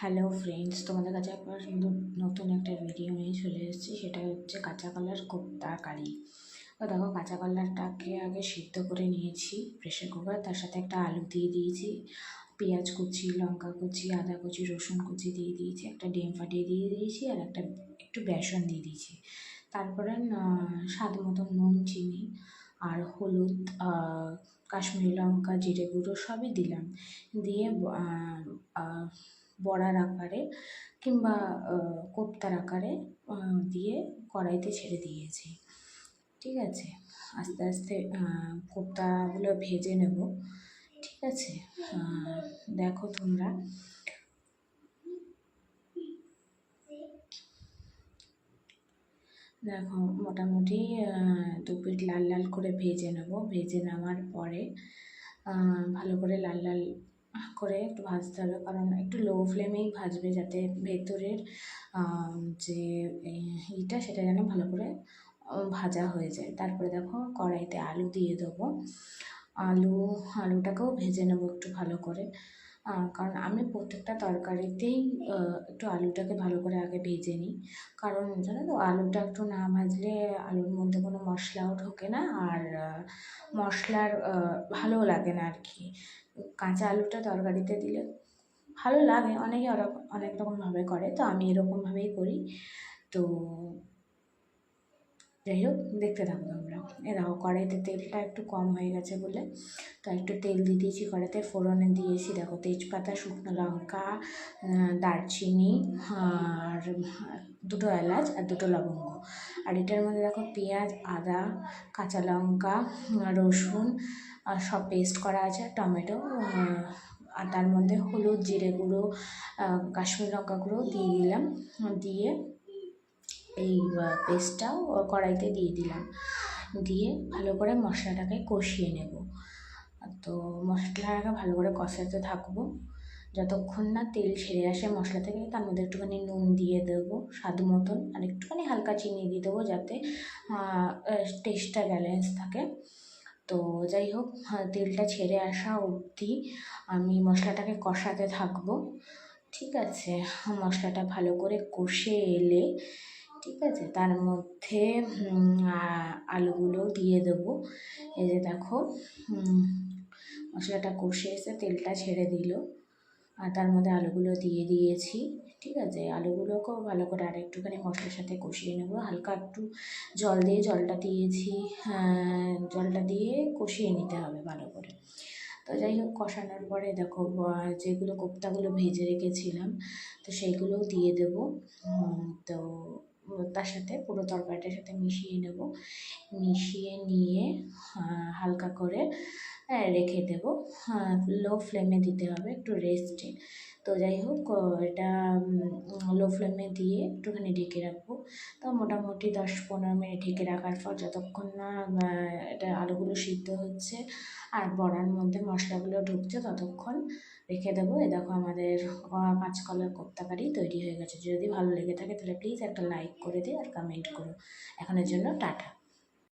Hello friends তোমাদের কাছে একবার নতুন একটা ভিডিও নিয়ে চলে এসেছি। সেটা হচ্ছে কাঁচা কলার কোপ্তা কারি। তো দেখো, কাঁচা কলারটাকে আগে সিদ্ধ করে নিয়েছি প্রেশার কুকার তার সাথে একটা আলু দিয়ে দিয়েছি, পেঁয়াজ কুচি, লঙ্কা কুচি, আদা কুচি, রসুন কুচি দিয়ে দিয়েছি, একটা ডিম ফাটিয়ে দিয়ে দিয়েছি, আর একটা, একটু বেসন দিয়ে দিয়েছি। তারপরে স্বাদ মতো নুন, চিনি, আর হলুদ কাশ্মীরি লঙ্কা, জিরে গুঁড়ো সবই দিলাম। দিয়ে বড়ার আকারে কিংবা কোপ্তার আকারে দিয়ে কড়াইতে ছেড়ে দিয়েছি। ঠিক আছে? আস্তে আস্তে কোপ্তাগুলো ভেজে নেব। ঠিক আছে? দেখো তোমরা। দেখো, মোটামুটি দু পিঠ লাল লাল করে ভেজে নেব। ভেজে নেওয়ার পরে ভালো করে লাল লাল করে একটু ভাজতে হবে। কারণ একটু লো ফ্লেমেই ভাজবে যাতে ভেতরের যে ইটা সেটা যেন ভালো করে ভাজা হয়ে যায়। তারপরে দেখো কড়াইতে আলু দিয়ে দেবো। আলু, আলুটাকেও ভেজে নেব একটু ভালো করে। কারণ আমি প্রত্যেকটা তরকারিতেই একটু আলুটাকে ভালো করে আগে ভেজে নিই। কারণ জানো তো, আলুটা একটু না ভাজলে আলুর মধ্যে কোনো মশলাও ঢোকে না। আর মশলার ভালোও লাগে না আর কি। কাঁচা আলুটা তরকারিতে দিলে ভালো লাগে। অনেকে ওরকম, অনেক রকমভাবে করে, তো আমি এরকমভাবেই করি। তো যাই হোক, দেখতে থাকো তোমরা। এ দেখো কড়াইতে তেলটা একটু কম হয়ে গেছে বলে, তো একটু তেল দিয়ে দিয়েছি কড়াইতে। ফোড়নে দিয়েছি দেখো তেজপাতা, শুকনো লঙ্কা দারচিনি, আর দুটো এলাচ আর দুটো লবঙ্গ। আর এটার মধ্যে দেখো পেঁয়াজ, আদা, কাঁচা লঙ্কা, রসুন, আর সব পেস্ট করা আছে, টমেটো আর তার মধ্যে হলুদ, জিরে গুঁড়ো কাশ্মীর লঙ্কা গুঁড়ো দিয়ে দিলাম। দিয়ে এই পেস্টটাও কড়াইতে দিয়ে দিলাম। দিয়ে ভালো করে মশলাটাকে কষিয়ে নেব। তো মশলাটাকে ভালো করে কষাতে থাকব। যতক্ষণ না তেল ছেড়ে আসে মশলা থেকে, তার মধ্যে একটুখানি নুন দিয়ে দেবো স্বাদ মতন, আর একটুখানি হালকা চিনি দিয়ে দেবো যাতে টেস্টটা ব্যালেন্স থাকে। তো যাই হোক তেলটা ছেড়ে আসা অবধি আমি মশলাটাকে কষাতে থাকব। ঠিক আছে, মশলাটা ভালো করে কষে এলে ঠিক আছে? তার মধ্যে আলুগুলো দিয়ে দেবো। এই যে দেখো মশলাটা কষে এসে তেলটা ছেড়ে দিল। আর তার মধ্যে আলুগুলো দিয়ে দিয়েছি, ঠিক আছে? আলুগুলোকেও ভালো করে আর একটুখানি মশলার সাথে কষিয়ে নেব। হালকা একটু জল দিয়ে, জলটা দিয়েছি জলটা দিয়ে কষিয়ে নিতে হবে ভালো করে। তো যাই হোক, কষানোর পরে দেখো যেগুলো কোপ্তাগুলো ভেজে রেখেছিলাম, তো সেইগুলোও দিয়ে দেবো। তো তার সাথে পুরো তরকারিটার সাথে মিশিয়ে নেব। মিশিয়ে নিয়ে হালকা করে রেখে দেব। লো ফ্লেমে দিতে হবে, একটু রেস্টে তো যাই হোক, এটা লো ফ্লেমে দিয়ে একটুখানি ঢেকে রাখব। তো মোটামুটি দশ পনেরো মিনিট ঢেকে রাখার পর যতক্ষণ না এটা আলুগুলো সিদ্ধ হচ্ছে আর বড়ার মধ্যে মশলাগুলো ঢুকছে, ততক্ষণ রেখে দেবো। এ দেখো আমাদের কাঁচকলার কোপ্তা কারি তৈরি হয়ে গেছে। যদি ভালো লেগে থাকে তাহলে প্লিজ একটা লাইক করে দিও আর কমেন্ট করো। এখনের জন্য টাটা।